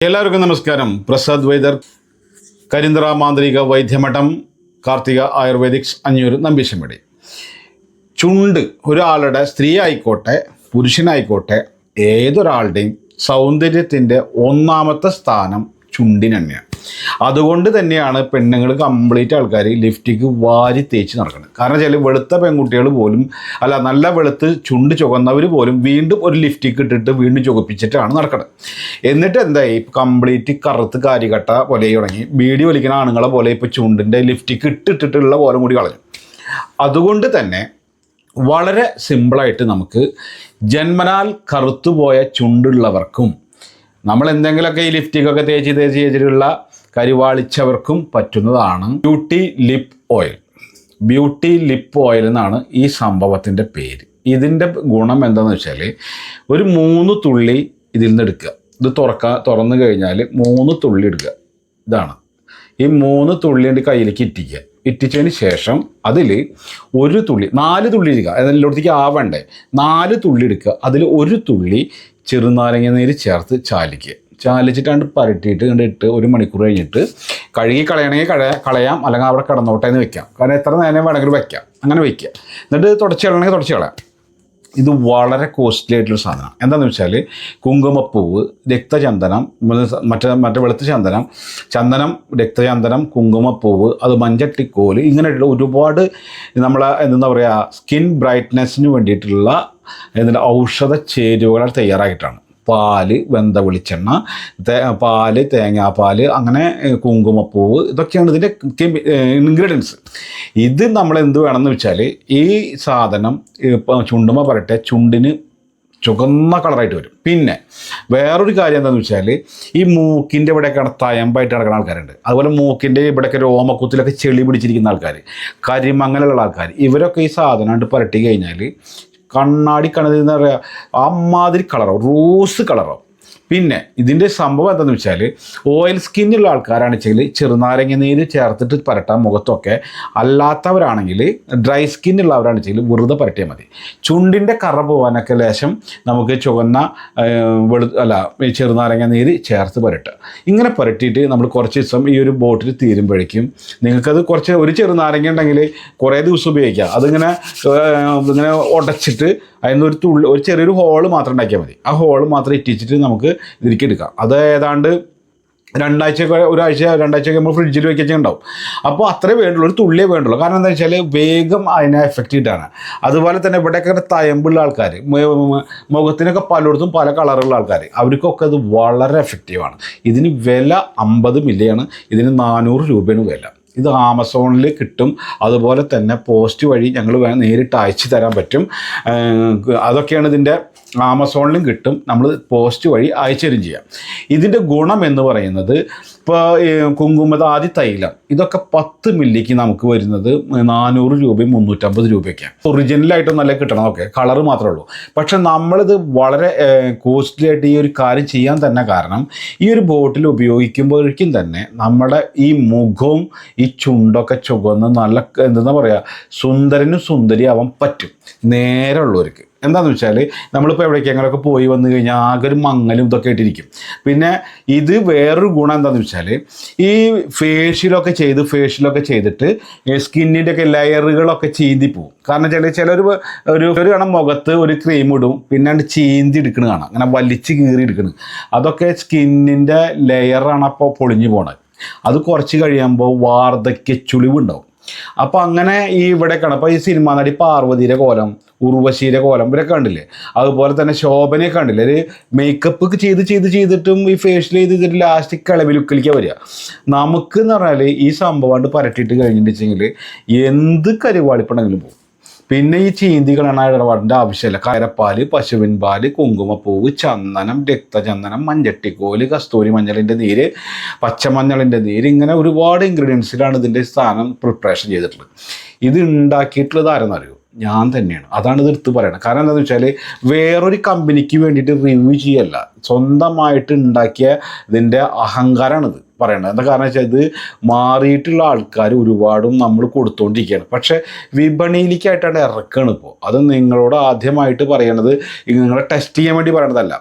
എല്ലാവർക്കും നമസ്കാരം. പ്രസാദ് വൈദർ കരിന്തറ മാന്ത്രിക വൈദ്യമഠം കാർത്തിക ആയുർവേദിക്സ് അഞ്ഞൂർ നമ്പീശമ്പടി ചുണ്ട് ഒരാളുടെ സ്ത്രീ ആയിക്കോട്ടെ പുരുഷനായിക്കോട്ടെ ഏതൊരാളുടെയും സൗന്ദര്യത്തിന്റെ ഒന്നാമത്തെ സ്ഥാനം ചുണ്ടിന് അതുകൊണ്ട് തന്നെയാണ് പെണ്ണുങ്ങൾ കംപ്ലീറ്റ് ആൾക്കാർ ലിഫ്റ്റിക്ക് വാരി തേച്ച് നടക്കുന്നത്. കാരണം വെച്ചാൽ വെളുത്ത പെൺകുട്ടികൾ പോലും അല്ല നല്ല വെളുത്ത് ചുണ്ട് ചുവന്നവർ പോലും വീണ്ടും ഒരു ലിഫ്റ്റിക്ക് ഇട്ടിട്ട് വീണ്ടും ചുവപ്പിച്ചിട്ടാണ് നടക്കുന്നത് എന്നിട്ട് എന്തായി? കംപ്ലീറ്റ് കറുത്ത് കാരികട്ട പോലെ തുടങ്ങി. ബീഡി വലിക്കുന്ന ആണുങ്ങളെ പോലെ ഇപ്പോൾ ചുണ്ടിന്റെ ലിഫ്റ്റിക്ക് ഇട്ടിട്ടിട്ടുള്ള പോലെ കൂടി കളഞ്ഞു. അതുകൊണ്ട് തന്നെ വളരെ സിമ്പിളായിട്ട് നമുക്ക് ജന്മനാൽ കറുത്തുപോയ ചുണ്ടുള്ളവർക്കും നമ്മൾ എന്തെങ്കിലുമൊക്കെ ഈ ലിഫ്റ്റിക്കൊക്കെ തേച്ച് തേച്ച് ചെയ്തിട്ടുള്ള കരിവാളിച്ചവർക്കും പറ്റുന്നതാണ്. Beauty lip oil beauty lip oil എന്നാണ് ഈ സംഭവത്തിന്റെ പേര്. ഇതിന്റെ ഗുണം എന്താണെന്ന് വെച്ചാൽ ഒരു മൂന്ന് തുള്ളി ഇതിൽ നിന്ന് എടുക്കുക. ഇത് തുറക്കുക തുറന്നു കഴിഞ്ഞാൽ മൂന്ന് തുള്ളി എടുക്കുക. ഇതാണ്. ഈ മൂന്ന് തുള്ളി എന്റെ കയ്യിലേക്ക് ഇറ്റിക്കുക. ഇറ്റിച്ചതിന് ശേഷം അതിൽ ഒരു തുള്ളി നാല് തുള്ളി എടുക്കുക അതിലോടത്തേക്ക് ആവണ്ടേ? നാല് തുള്ളി എടുക്കുക. അതിൽ ഒരു തുള്ളി ചെറുനാരങ്ങ നീര് ചേർത്ത് ചാലിക്കുക. ചാലിച്ചിട്ടാണ്ട് പരട്ടിയിട്ട് കണ്ട് ഇട്ട് ഒരു മണിക്കൂർ കഴിഞ്ഞിട്ട് കഴുകി കളയണമെങ്കിൽ കളയ കളയാം അല്ലെങ്കിൽ അവിടെ കിടന്നോട്ടെ എന്ന് വെക്കാം. കാരണം എത്ര നേരം വേണമെങ്കിലും വെക്കാം. അങ്ങനെ വെക്കുക. എന്നിട്ട് തുടച്ച് കളയണമെങ്കിൽ തുടച്ച് കളയാം. ഇത് വളരെ കോസ്റ്റ്ലി ആയിട്ടുള്ള സാധനമാണ്. എന്താണെന്ന് വെച്ചാൽ കുങ്കുമപ്പൂവ് രക്തചന്ദനം മറ്റേ മറ്റേ വെളുത്ത ചന്ദനം ചന്ദനം രക്തചന്ദനം കുങ്കുമപ്പൂവ് അത് മഞ്ചട്ടിക്കോൽ ഇങ്ങനെയുള്ള ഒരുപാട് നമ്മളെ എന്താ പറയുക സ്കിൻ ബ്രൈറ്റ്നെസ്സിന് വേണ്ടിയിട്ടുള്ള എന്തിന്റെ ഔഷധ ചേരുവകൾ തയ്യാറായിട്ടാണ് പാൽ വെന്ത വെളിച്ചെണ്ണ തേ പാൽ തേങ്ങാപ്പാൽ അങ്ങനെ കുങ്കുമപ്പൂവ് ഇതൊക്കെയാണ് ഇതിന്റെ ഇൻഗ്രീഡിയൻസ് ഇത് നമ്മൾ എന്ത് വേണമെന്ന് വെച്ചാൽ ഈ സാധനം ചുണ്ടുമ പറയട്ടെ ചുണ്ടിന് ചുവന്ന കളറായിട്ട് വരും. പിന്നെ വേറൊരു കാര്യം എന്താണെന്ന് വെച്ചാൽ ഈ മൂക്കിന്റെ ഇവിടെയൊക്കെ തയമ്പായിട്ട് കിടക്കുന്ന ആൾക്കാരുണ്ട്. അതുപോലെ മൂക്കിന്റെ ഇവിടെയൊക്കെ രോമക്കുത്തിലൊക്കെ ചെളി പിടിച്ചിരിക്കുന്ന ആൾക്കാർ കരിമങ്ങലുള്ള ആൾക്കാർ ഇവരൊക്കെ ഈ സാധനം കണ്ട് പുരട്ടി കഴിഞ്ഞാൽ കണ്ണാടി കണത് എന്ന് പറയുക അമ്മാതിരി കളറോ റോസ് കളറോ പിന്നെ ഇതിന്റെ സംഭവം എന്താണെന്ന് വെച്ചാൽ ഓയിൽ സ്കിന്നുള്ള ആൾക്കാരാണ് വെച്ചാൽ ചെറുനാരങ്ങ നീര് ചേർത്തിട്ട് പരട്ടാൻ മുഖത്തൊക്കെ അല്ലാത്തവരാണെങ്കിൽ ഡ്രൈ സ്കിന്നുള്ളവരാണ് വെച്ചാൽ വെറുതെ പരട്ടിയാൽ മതി. ചുണ്ടിന്റെ കറ പോകാനൊക്കെ ലേശം നമുക്ക് ചുവന്ന വെളു അല്ല ചെറുനാരങ്ങ നീര് ചേർത്ത് പുരട്ടുക. ഇങ്ങനെ പുരട്ടിയിട്ട് നമ്മൾ കുറച്ച് ദിവസം ഈ ഒരു ബോട്ടിൽ തീരുമ്പോഴേക്കും നിങ്ങൾക്കത് കുറച്ച് ഒരു ചെറുനാരങ്ങ ഉണ്ടെങ്കിൽ കുറേ ദിവസം ഉപയോഗിക്കാം. അതിങ്ങനെ ഇങ്ങനെ ഉടച്ചിട്ട് അതിന് ഒരു തുള്ളി ഒരു ചെറിയൊരു ഹോൾ മാത്രം ഉണ്ടാക്കിയാൽ മതി. ആ ഹോൾ മാത്രം ഇറ്റിച്ചിട്ട് നമുക്ക് എടുക്കാം അത് ഏതാണ്ട് രണ്ടാഴ്ച ഒരാഴ്ച രണ്ടാഴ്ചയൊക്കെ നമ്മൾ ഫ്രിഡ്ജിൽ വെക്കുക ഉണ്ടാവും അപ്പോൾ അത്രേ വേണ്ടുള്ളൂ ഒരു തുള്ളിയേ വേണ്ടുള്ളൂ. കാരണം എന്താ വെച്ചാൽ വേഗം അതിനെ എഫക്റ്റ് കിട്ടാണ് അതുപോലെ തന്നെ ഇവിടെയൊക്കെ തയമ്പുള്ള ആൾക്കാർ മുഖത്തിനൊക്കെ പലയിടത്തും പല കളറുള്ള ആൾക്കാർ അവർക്കൊക്കെ അത് വളരെ എഫക്റ്റീവാണ് ഇതിന് വില അമ്പത് മില്ലിയാണ് ഇതിന് നാനൂറ് രൂപയാണ് വില. ഇത് ആമസോണിൽ കിട്ടും. അതുപോലെ തന്നെ പോസ്റ്റ് വഴി ഞങ്ങൾ നേരിട്ട് അയച്ചു തരാൻ പറ്റും. അതൊക്കെയാണ് ഇതിന്റെ ആമസോണിലും കിട്ടും. നമ്മൾ പോസ്റ്റ് വഴി അയച്ചു തരും ചെയ്യാം. ഇതിന്റെ ഗുണം എന്ന് പറയുന്നത് ഇപ്പോൾ കുങ്കുമതാദി തൈലം. ഇതൊക്കെ പത്ത് മില്ലിക്ക് നമുക്ക് വരുന്നത് നാനൂറ് രൂപയും മുന്നൂറ്റമ്പത് രൂപയൊക്കെയാണ് ഒറിജിനലായിട്ടും നല്ല കിട്ടണം. ഓക്കെ കളർ മാത്രമേ ഉള്ളൂ. പക്ഷെ നമ്മളിത് വളരെ കോസ്റ്റ്ലി ആയിട്ട് ഈ ഒരു കാര്യം ചെയ്യാൻ തന്നെ കാരണം ഈ ഒരു ബോട്ടിൽ ഉപയോഗിക്കുമ്പോഴേക്കും തന്നെ നമ്മുടെ ഈ മുഖവും ഈ ചുണ്ടൊക്കെ ചുവന്ന് നല്ല എന്താ പറയുക സുന്ദരനും സുന്ദരിയാവാൻ പറ്റും. നേരെ ഉള്ളവർക്ക്. എന്താണെന്ന് വെച്ചാൽ നമ്മളിപ്പോൾ എവിടേക്കെങ്കിലൊക്കെ പോയി വന്നു കഴിഞ്ഞാൽ ആകെ ഒരു മങ്ങലും ഇതൊക്കെ ആയിട്ടിരിക്കും. പിന്നെ ഇത് വേറൊരു ഗുണം എന്താണെന്ന് വെച്ചാൽ ഈ ഫേഷ്യലൊക്കെ ചെയ്ത് ഫേഷ്യലൊക്കെ ചെയ്തിട്ട് സ്കിന്നിന്റെ ഒക്കെ ലെയറുകളൊക്കെ ചീന്തി പോകും കാരണം ചില ചിലർ ഒരു ഒരു കാണാൻ മുഖത്ത് ഒരു ക്രീം ഇടും പിന്നെ ചീന്തി എടുക്കണ കാണാം. അങ്ങനെ വലിച്ച് കീറി എടുക്കണ. അതൊക്കെ സ്കിന്നിന്റെ ലെയറാണ് അപ്പോൾ പൊളിഞ്ഞു പോണത് അത് കുറച്ച് കഴിയുമ്പോൾ വാർദ്ധക്യ ചുളിവുണ്ടാവും അപ്പോൾ അങ്ങനെ ഈ ഇവിടെ കാണാം അപ്പോൾ ഈ സിനിമാ നടി പാർവതിയുടെ കോലം ഉർവശിയുടെ കോലം ഇവരൊക്കെ കണ്ടില്ലേ? അതുപോലെ തന്നെ ശോഭനയെ കണ്ടില്ലേ? ഒരു മേക്കപ്പ് ചെയ്ത് ചെയ്ത് ചെയ്തിട്ടും ഈ ഫേഷ്യൽ ചെയ്ത് ചെയ്തിട്ട് ലാസ്റ്റിക് കിളവി ലുക്കിലേക്ക് വരിക. നമുക്ക് എന്ന് പറഞ്ഞാൽ ഈ സംഭവമായിട്ട് പരട്ടിയിട്ട് കഴിഞ്ഞിട്ടുണ്ടെങ്കിൽ എന്ത് കരുവാളിപ്പണെങ്കിലും പോകും പിന്നെ ഈ ചീന്തികളാണ് ഇടപാടിന്റെ ആവശ്യമില്ല. കയറപ്പാൽ പശുവിൻ പാൽ കുങ്കുമപ്പൂവ് ചന്ദനം രക്തചന്ദനം മഞ്ചട്ടിക്കോൽ കസ്തൂരി മഞ്ഞളിന്റെ നീര് പച്ചമഞ്ഞളിന്റെ നീര് ഇങ്ങനെ ഒരുപാട് ഇൻഗ്രീഡിയൻസിലാണ് ഇതിന്റെ സ്ഥാനം പ്രിപ്പറേഷൻ ചെയ്തിട്ടുള്ളത്. ഇത് ഉണ്ടാക്കിയിട്ടുള്ളത് ആരെന്നറിയോ? ഞാൻ തന്നെയാണ്. അതാണ് ഇത് എടുത്ത് കാരണം എന്താണെന്ന് വെച്ചാൽ വേറൊരു കമ്പനിക്ക് വേണ്ടിയിട്ട് റിവ്യൂ ചെയ്യല്ല. സ്വന്തമായിട്ട് ഉണ്ടാക്കിയ ഇതിന്റെ അഹങ്കാരമാണിത് പറയണത്. എന്താ കാരണം വെച്ചാൽ ഇത് മാറിയിട്ടുള്ള ആൾക്കാർ ഒരുപാടും നമ്മൾ കൊടുത്തുകൊണ്ടിരിക്കുകയാണ് പക്ഷേ വിപണിയിലേക്കായിട്ടാണ് ഇറക്കുകയാണ് ഇപ്പോൾ അത് നിങ്ങളോട് ആദ്യമായിട്ട് പറയണത് നിങ്ങളെ ടെസ്റ്റ് ചെയ്യാൻ വേണ്ടി പറയണതല്ല.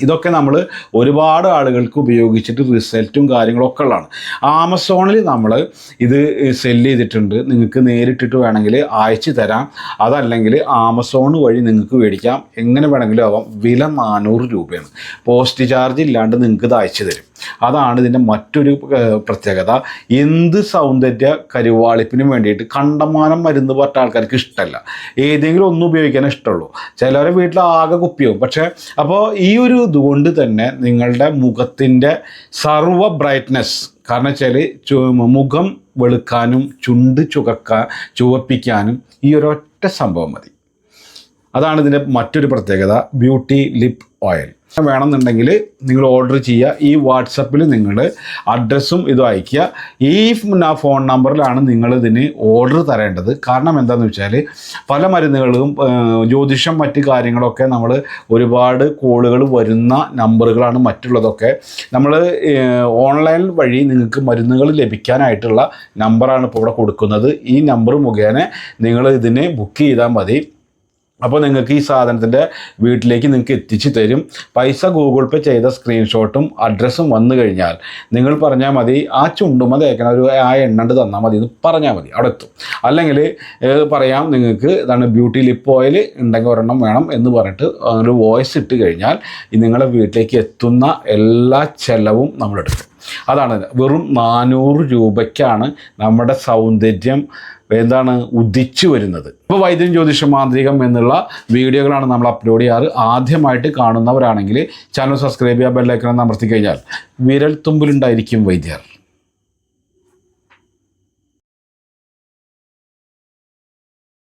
ഇതൊക്കെ നമ്മൾ ഒരുപാട് ആളുകൾക്ക് ഉപയോഗിച്ചിട്ട് റിസൾട്ടും കാര്യങ്ങളൊക്കെ ഉള്ളതാണ്. ആമസോണിൽ നമ്മൾ ഇത് സെല്ല് ചെയ്തിട്ടുണ്ട്. നിങ്ങൾക്ക് നേരിട്ടിട്ട് വേണമെങ്കിൽ അയച്ചു തരാം. അതല്ലെങ്കിൽ ആമസോൺ വഴി നിങ്ങൾക്ക് മേടിക്കാം. എങ്ങനെ വേണമെങ്കിലും ആവാം. വില നാനൂറ് രൂപയാണ്. പോസ്റ്റ് ചാർജ് ഇല്ലാണ്ട് നിങ്ങൾക്ക് ഇത് അയച്ചു തരും. അതാണ് ഇതിന്റെ മറ്റൊരു പ്രത്യേകത. എന്ത് സൗന്ദര്യ കരുവാളിപ്പിനും വേണ്ടിയിട്ട് കണ്ടമാനം മരുന്ന് പറഞ്ഞ ആൾക്കാർക്ക് ഇഷ്ടമല്ല ഏതെങ്കിലും ഒന്നും ഉപയോഗിക്കാനേ ഇഷ്ടമുള്ളൂ. ചിലവരെ വീട്ടിൽ ആകെ കുപ്പിയാവും. പക്ഷേ അപ്പോൾ ഈ ഒരു ഇതുകൊണ്ട് തന്നെ നിങ്ങളുടെ മുഖത്തിന്റെ സർവ ബ്രൈറ്റ്നെസ് കാരണം വെച്ചാൽ മുഖം വെളുക്കാനും ചുണ്ട് ചുകക്കാൻ ചുവപ്പിക്കാനും ഈ ഒരൊറ്റ സംഭവം മതി. അതാണ് ഇതിന്റെ മറ്റൊരു പ്രത്യേകത ബ്യൂട്ടി ലിപ് ഓയിൽ വേണമെന്നുണ്ടെങ്കിൽ നിങ്ങൾ ഓർഡർ ചെയ്യുക. ഈ വാട്സപ്പിൽ നിങ്ങൾ അഡ്രസ്സും ഇതും അയയ്ക്കുക. ഈ ഫോൺ നമ്പറിലാണ് നിങ്ങൾ ഇതിന് ഓർഡർ തരേണ്ടത്. കാരണം എന്താണെന്ന് വെച്ചാൽ പല മരുന്നുകളും ജ്യോതിഷം മറ്റ് കാര്യങ്ങളൊക്കെ നമ്മൾ ഒരുപാട് കോളുകൾ വരുന്ന നമ്പറുകളാണ് മറ്റുള്ളതൊക്കെ. നമ്മൾ ഓൺലൈൻ വഴി നിങ്ങൾക്ക് മരുന്നുകൾ ലഭിക്കാനായിട്ടുള്ള നമ്പറാണ് ഇപ്പോൾ ഇവിടെ കൊടുക്കുന്നത്. ഈ നമ്പർ മുഖേന നിങ്ങൾ ഇതിന് ബുക്ക് ചെയ്താൽ മതി. അപ്പോൾ നിങ്ങൾക്ക് ഈ സാധനത്തിന്റെ വീട്ടിലേക്ക് നിങ്ങൾക്ക് എത്തിച്ചു തരും. പൈസ ഗൂഗിൾ പേ ചെയ്ത സ്ക്രീൻഷോട്ടും അഡ്രസ്സും വന്നു കഴിഞ്ഞാൽ നിങ്ങൾ പറഞ്ഞാൽ മതി ആ ചുണ്ടുമ തേക്കണ ഒരു ആ എണ്ണണ്ട് തന്നാൽ മതി എന്ന് പറഞ്ഞാൽ മതി. അവിടെ എത്തും. അല്ലെങ്കിൽ പറയാം നിങ്ങൾക്ക് ഇതാണ് ബ്യൂട്ടി ലിപ്പ് ഓയിൽ ഉണ്ടെങ്കിൽ ഒരെണ്ണം വേണം എന്ന് പറഞ്ഞിട്ട് ഒരു വോയിസ് ഇട്ട് കഴിഞ്ഞാൽ നിങ്ങളെ വീട്ടിലേക്ക് എത്തുന്ന എല്ലാ ചെലവും നമ്മളെടുക്കും. അതാണ് വെറും നാനൂറ് രൂപയ്ക്കാണ് നമ്മുടെ സൗന്ദര്യം എന്താണ് ഉദിച്ചു വരുന്നത്? ഇപ്പോൾ വൈദ്യം ജ്യോതിഷ മാന്ത്രികം എന്നുള്ള വീഡിയോകളാണ് നമ്മൾ അപ്ലോഡ് ചെയ്യാറ്. ആദ്യമായിട്ട് കാണുന്നവരാണെങ്കിൽ ചാനൽ സബ്സ്ക്രൈബ് ചെയ്യുക ബെല്ലൈക്കൺ അമർത്തി കഴിഞ്ഞാൽ വിരൽ തുമ്പിലുണ്ടായിരിക്കും വൈദ്യർ.